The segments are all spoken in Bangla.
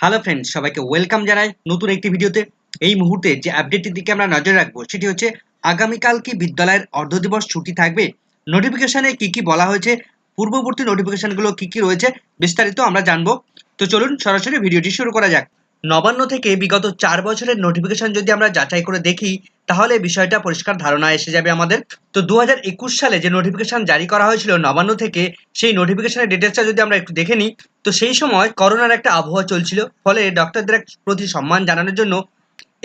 হ্যালো ফ্রেন্ডস সবাইকে ওয়েলকাম জানাই নতুন একটি ভিডিওতে। এই মুহূর্তে যে আপডেটটির দিকে আমরা নজর রাখব, সেটি হচ্ছে আগামীকাল কি বিদ্যালয়ের অর্ধ দিবস ছুটি থাকবে? নোটিফিকেশনে কি কি বলা হয়েছে? পূর্ববর্তী নোটিফিকেশনগুলো কি কি রয়েছে? বিস্তারিত আমরা জানব। তো চলুন সরাসরি ভিডিওটি শুরু করা যাক। নবান্ন থেকে বিগত চার বছরের নোটিফিকেশন যদি আমরা যাচাই করে দেখি, তাহলে বিষয়টা পরিষ্কার ধারণা এসে যাবে আমাদের। তো দু হাজার একুশ সালে যে নোটিফিকেশন জারি করা হয়েছিল নবান্ন থেকে, সেই নোটিফিকেশনের ডিটেলসটা যদি আমরা একটু দেখে নিই, তো সেই সময় করোনার একটা আবহাওয়া চলছিল। ফলে ডক্টরদের প্রতি সম্মান জানানোর জন্য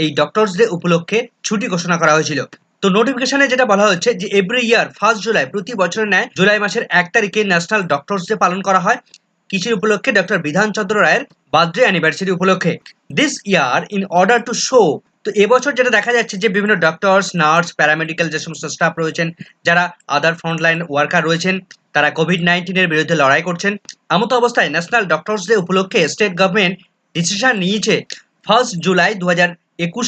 এই ডক্টরস ডে উপলক্ষে ছুটি ঘোষণা করা হয়েছিল। তো নোটিফিকেশনে যেটা বলা হচ্ছে যে এভরি ইয়ার ফার্স্ট জুলাই প্রতি বছরের ন্যায় জুলাই মাসের এক তারিখে ন্যাশনাল ডক্টরস ডে পালন করা হয়। কিসের উপলক্ষে ডক্টর বিধানচন্দ্র রায়ের বার্থডে অ্যানিভার্সারি উপলক্ষে। This year in order to show তো এবছর যেটা দেখা যাচ্ছে যে বিভিন্ন ডক্টরস নার্স প্যারামেডিক্যাল যে সমস্ত স্টাফ রয়েছেন, যারা আদার ফ্রন্টলাইন ওয়ার্কার রয়েছেন, তারা কোভিড নাইন্টিনের বিরুদ্ধে লড়াই করছেন। এমত অবস্থায় ন্যাশনাল ডক্টরস ডে উপলক্ষে স্টেট গভর্নমেন্ট ডিসিশন নিয়েছে। ফার্স্ট জুলাই দু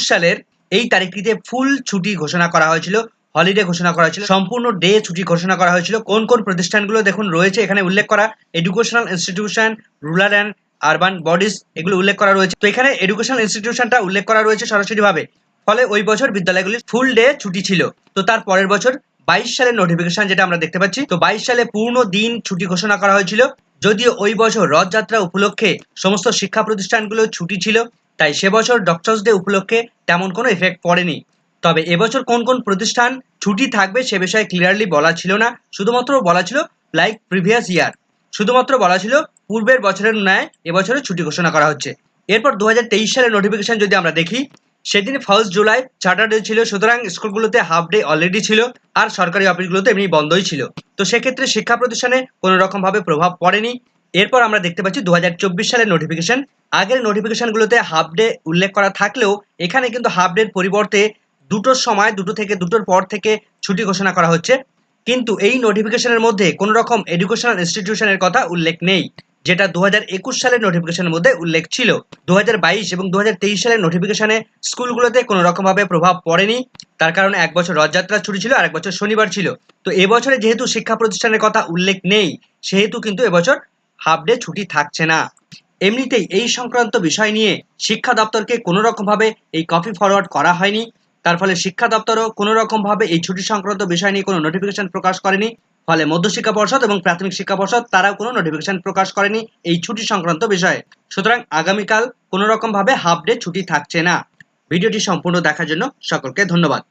সালের এই তারিখটিতে ফুল ছুটি ঘোষণা করা হয়েছিল। হলিডে ঘোষণা করা হয়েছিল। সম্পূর্ণ ডে ছুটি ঘোষণা করা হয়েছিল। কোন কোন প্রতিষ্ঠানগুলো দেখুন রয়েছে, এখানে উল্লেখ করা educational institution rural and urban bodies এগুলো উল্লেখ করা রয়েছে। তো এখানে এডুকেশনাল ইনস্টিটিউশনটা উল্লেখ করা রয়েছে সরাসরিভাবে। ফলে ওই বছর বিদ্যালয়গুলি ফুল ডে ছুটি ছিল। তো তার পরের বছর বাইশ সালের নোটিফিকেশন যেটা আমরা দেখতে পাচ্ছি, তো বাইশ সালে পূর্ণ দিন ছুটি ঘোষণা করা হয়েছিল। যদিও ওই বছর রথযাত্রা উপলক্ষে সমস্ত শিক্ষা প্রতিষ্ঠানগুলো ছুটি ছিল, তাই সে বছর ডক্টরস ডে উপলক্ষে তেমন কোনো এফেক্ট পড়েনি। তবে এবছর কোন কোন প্রতিষ্ঠান ছুটি থাকবে সে বিষয়ে ক্লিয়ারলি বলা ছিল না। শুধুমাত্র বলা ছিল লাইক প্রিভিয়াস ইয়ার শুধুমাত্র বলা ছিল, পূর্বের বছরের ন্যায় এবছরে ছুটি ঘোষণা করা হচ্ছে। এরপর দু হাজার তেইশ সালের নোটিফিকেশন যদি আমরা দেখি, সেদিন ফার্স্ট জুলাই স্যাটারডে ছিল, সুতরাং স্কুলগুলোতে হাফ ডে অলরেডি ছিল, আর সরকারি অফিসগুলোতে এমনি বন্ধই ছিল। তো সেক্ষেত্রে শিক্ষা প্রতিষ্ঠানে কোনো রকমভাবে প্রভাব পড়েনি। এরপর আমরা দেখতে পাচ্ছি দু হাজার চব্বিশ সালের নোটিফিকেশন আগের নোটিফিকেশনগুলোতে হাফ ডে উল্লেখ করা থাকলেও, এখানে কিন্তু হাফ ডের পরিবর্তে দুটোর সময়, দুটো থেকে, দুটোর পর থেকে ছুটি ঘোষণা করা হচ্ছে। কিন্তু এই নোটিফিকেশনের মধ্যে কোনো রকম এডুকেশনাল ইনস্টিটিউশনের কথা উল্লেখ নেই, যেটা দু হাজার একুশ সালের নোটিফিকেশনের মধ্যে উল্লেখ ছিল। দু হাজার বাইশ এবং দু হাজার তেইশ সালের নোটিফিকেশনে স্কুলগুলোতে কোনো রকমভাবে প্রভাব পড়েনি। তার কারণে এক বছর রথযাত্রা ছুটি ছিল, আর এক বছর শনিবার ছিল। তো এবছরে যেহেতু শিক্ষা প্রতিষ্ঠানের কথা উল্লেখ নেই, সেহেতু কিন্তু এবছর হাফ ডে ছুটি থাকছে না। এমনিতেই এই সংক্রান্ত বিষয় নিয়ে শিক্ষা দপ্তরকে কোনো রকমভাবে এই কপি ফরওয়ার্ড করা হয়নি। তার ফলে শিক্ষা দপ্তরও কোনো রকমভাবে এই ছুটি সংক্রান্ত বিষয় নিয়ে কোনো নোটিফিকেশন প্রকাশ করেনি। ফলে মধ্যশিক্ষা পর্ষদ এবং প্রাথমিক শিক্ষা পর্ষদ তারাও কোনো নোটিফিকেশন প্রকাশ করেনি এই ছুটি সংক্রান্ত বিষয়ে। সুতরাং আগামীকাল কোনো রকমভাবে হাফ ডে ছুটি থাকছে না। ভিডিওটি সম্পূর্ণ দেখার জন্য সকলকে ধন্যবাদ।